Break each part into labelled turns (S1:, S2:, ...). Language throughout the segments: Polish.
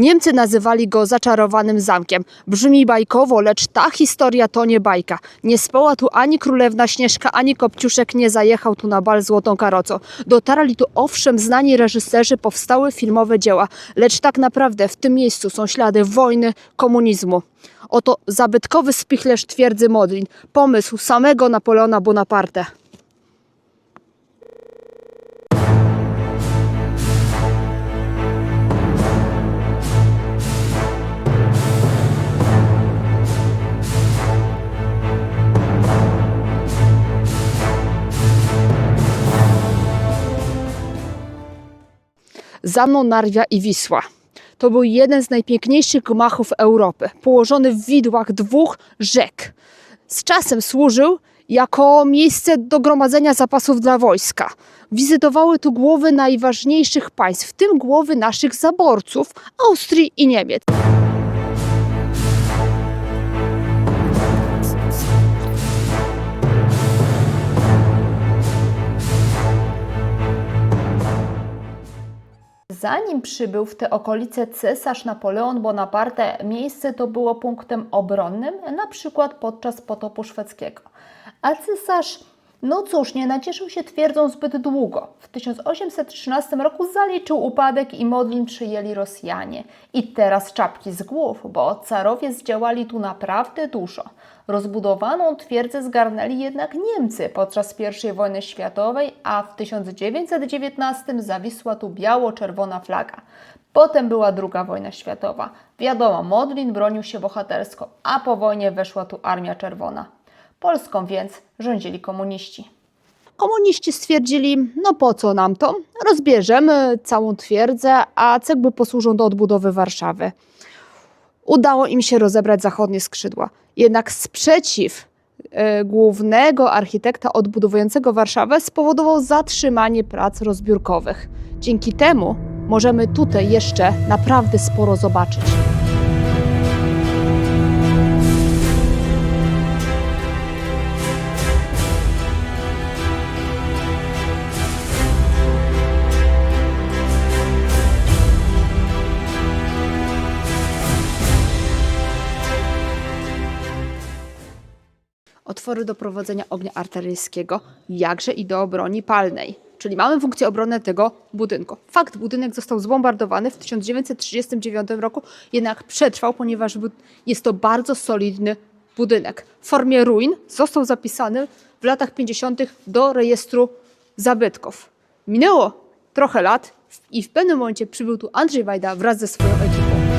S1: Niemcy nazywali go zaczarowanym zamkiem. Brzmi bajkowo, lecz ta historia to nie bajka. Nie spała tu ani królewna Śnieżka, ani Kopciuszek nie zajechał tu na bal złotą karocą. Dotarli tu owszem znani reżyserzy, powstały filmowe dzieła, lecz tak naprawdę w tym miejscu są ślady wojny, komunizmu. Oto zabytkowy spichlerz twierdzy Modlin, pomysł samego Napoleona Bonaparte. Za mną Narwia i Wisła. To był jeden z najpiękniejszych gmachów Europy, położony w widłach dwóch rzek. Z czasem służył jako miejsce do gromadzenia zapasów dla wojska. Wizytowały tu głowy najważniejszych państw, w tym głowy naszych zaborców Austrii i Niemiec.
S2: Zanim przybył w te okolice cesarz Napoleon Bonaparte, miejsce to było punktem obronnym, na przykład podczas potopu szwedzkiego. A cesarz, no cóż, nie nacieszył się twierdzą zbyt długo. W 1813 roku zaliczył upadek i Modlin przyjęli Rosjanie. I teraz czapki z głów, bo carowie zdziałali tu naprawdę dużo. Rozbudowaną twierdzę zgarnęli jednak Niemcy podczas I wojny światowej, a w 1919 zawisła tu biało-czerwona flaga. Potem była II wojna światowa. Wiadomo, Modlin bronił się bohatersko, a po wojnie weszła tu Armia Czerwona. Polską więc rządzili komuniści.
S1: Komuniści stwierdzili, no po co nam to? Rozbierzemy całą twierdzę, a cegły posłużą do odbudowy Warszawy. Udało im się rozebrać zachodnie skrzydła. Jednak sprzeciw e, głównego architekta odbudowującego Warszawę spowodował zatrzymanie prac rozbiórkowych. Dzięki temu możemy tutaj jeszcze naprawdę sporo zobaczyć. Otwory do prowadzenia ognia artyleryjskiego, jakże i do broni palnej. Czyli mamy funkcję obronę tego budynku. Fakt, budynek został zbombardowany w 1939 roku, jednak przetrwał, ponieważ jest to bardzo solidny budynek. W formie ruin został zapisany w latach 50. do rejestru zabytków. Minęło trochę lat i w pewnym momencie przybył tu Andrzej Wajda wraz ze swoją ekipą.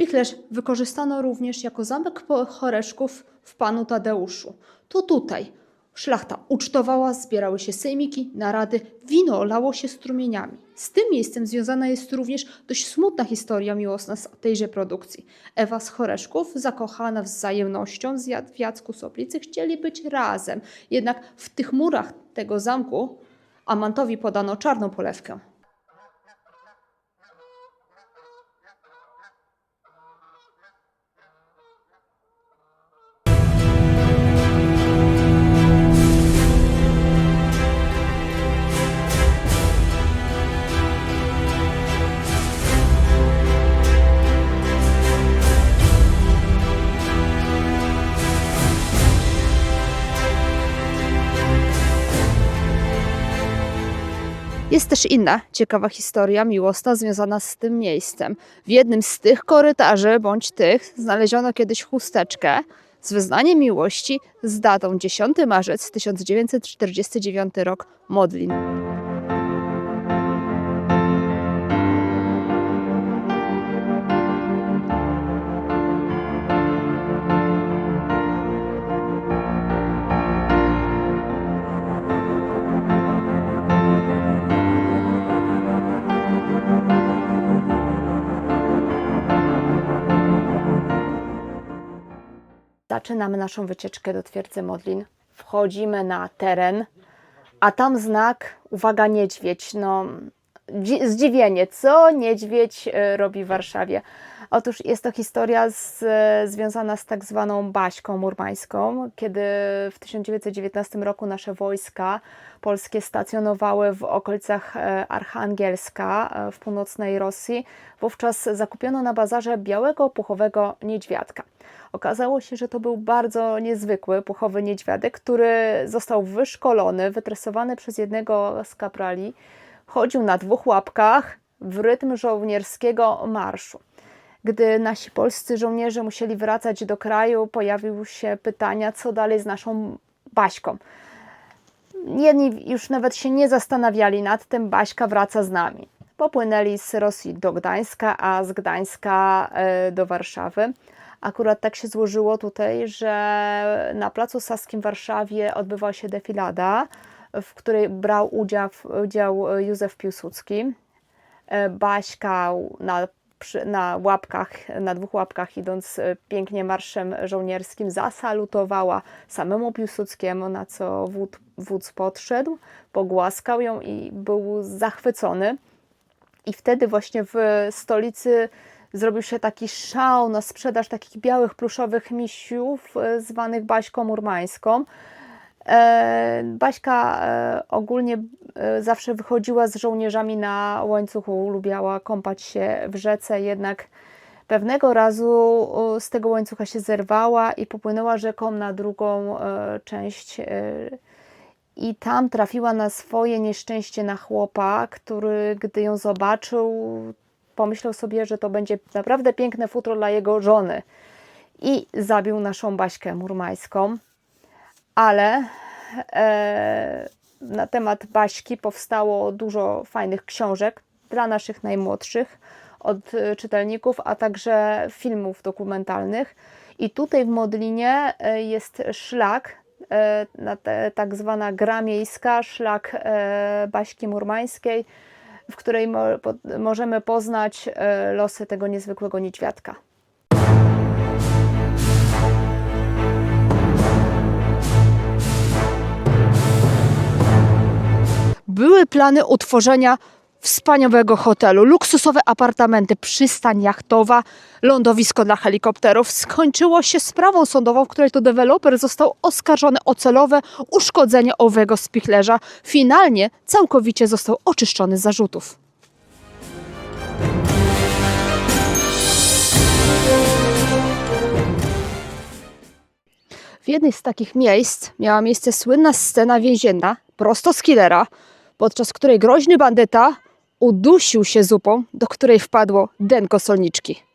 S1: Spichlerz wykorzystano również jako zamek Choreszków w Panu Tadeuszu. To tutaj szlachta ucztowała, zbierały się sejmiki, narady, wino lało się strumieniami. Z tym miejscem związana jest również dość smutna historia miłosna z tejże produkcji. Ewa z Choreszków, zakochana wzajemnością z Jad- w Jacku Soplicy, chcieli być razem. Jednak w tych murach tego zamku Amantowi podano czarną polewkę. Jest też inna ciekawa historia miłosna związana z tym miejscem. W jednym z tych korytarzy bądź tych znaleziono kiedyś chusteczkę z wyznaniem miłości z datą 10 marzec 1949 rok Modlin.
S2: Zaczynamy naszą wycieczkę do twierdzy Modlin. Wchodzimy na teren, a tam znak, uwaga, niedźwiedź. No, dzi- zdziwienie, co niedźwiedź e, robi w Warszawie. Otóż jest to historia z, związana z tak zwaną Baśką Murmańską, kiedy w 1919 roku nasze wojska polskie stacjonowały w okolicach e, Archangielska e, w północnej Rosji. Wówczas zakupiono na bazarze białego puchowego niedźwiadka. Okazało się, że to był bardzo niezwykły puchowy niedźwiadek, który został wyszkolony, wytresowany przez jednego z kaprali. Chodził na dwóch łapkach w rytm żołnierskiego marszu. Gdy nasi polscy żołnierze musieli wracać do kraju, pojawiły się pytania, co dalej z naszą Baśką. Jedni już nawet się nie zastanawiali nad tym, Baśka wraca z nami. Popłynęli z Rosji do Gdańska, a z Gdańska e, do Warszawy. Akurat tak się złożyło tutaj, że na Placu Saskim w Warszawie odbywała się defilada, w której brał udział, udział Józef Piłsudski. E, Baśka na, przy, na łapkach, na dwóch łapkach idąc e, pięknie marszem żołnierskim zasalutowała samemu Piłsudskiemu, na co wódz, wódz podszedł, pogłaskał ją i był zachwycony. I wtedy właśnie w stolicy zrobił się taki szał na sprzedaż takich białych pluszowych misiów e, zwanych Baśką Murmańską. E, Baśka e, ogólnie e, zawsze wychodziła z żołnierzami na łańcuchu, lubiała kąpać się w rzece, jednak pewnego razu z tego łańcucha się zerwała i popłynęła rzeką na drugą część i tam trafiła na swoje nieszczęście na chłopa, który gdy ją zobaczył, pomyślał sobie, że to będzie naprawdę piękne futro dla jego żony i zabił naszą Baśkę Murmańską ale e, na temat Baśki powstało dużo fajnych książek dla naszych najmłodszych od e, czytelników, a także filmów dokumentalnych. I tutaj w Modlinie e, jest szlak, e, tak zwana gra miejska, szlak Baśki Murmańskiej, w której możemy poznać losy tego niezwykłego niedźwiadka.
S1: Były plany utworzenia wspaniałego hotelu, luksusowe apartamenty, przystań jachtowa, lądowisko dla helikopterów. Skończyło się sprawą sądową, w której to deweloper został oskarżony o celowe uszkodzenie owego spichlerza. Finalnie całkowicie został oczyszczony z zarzutów. W jednej z takich miejsc miała miejsce słynna scena więzienna, prosto z killera, podczas której groźny bandyta udusił się zupą, do której wpadło denko solniczki.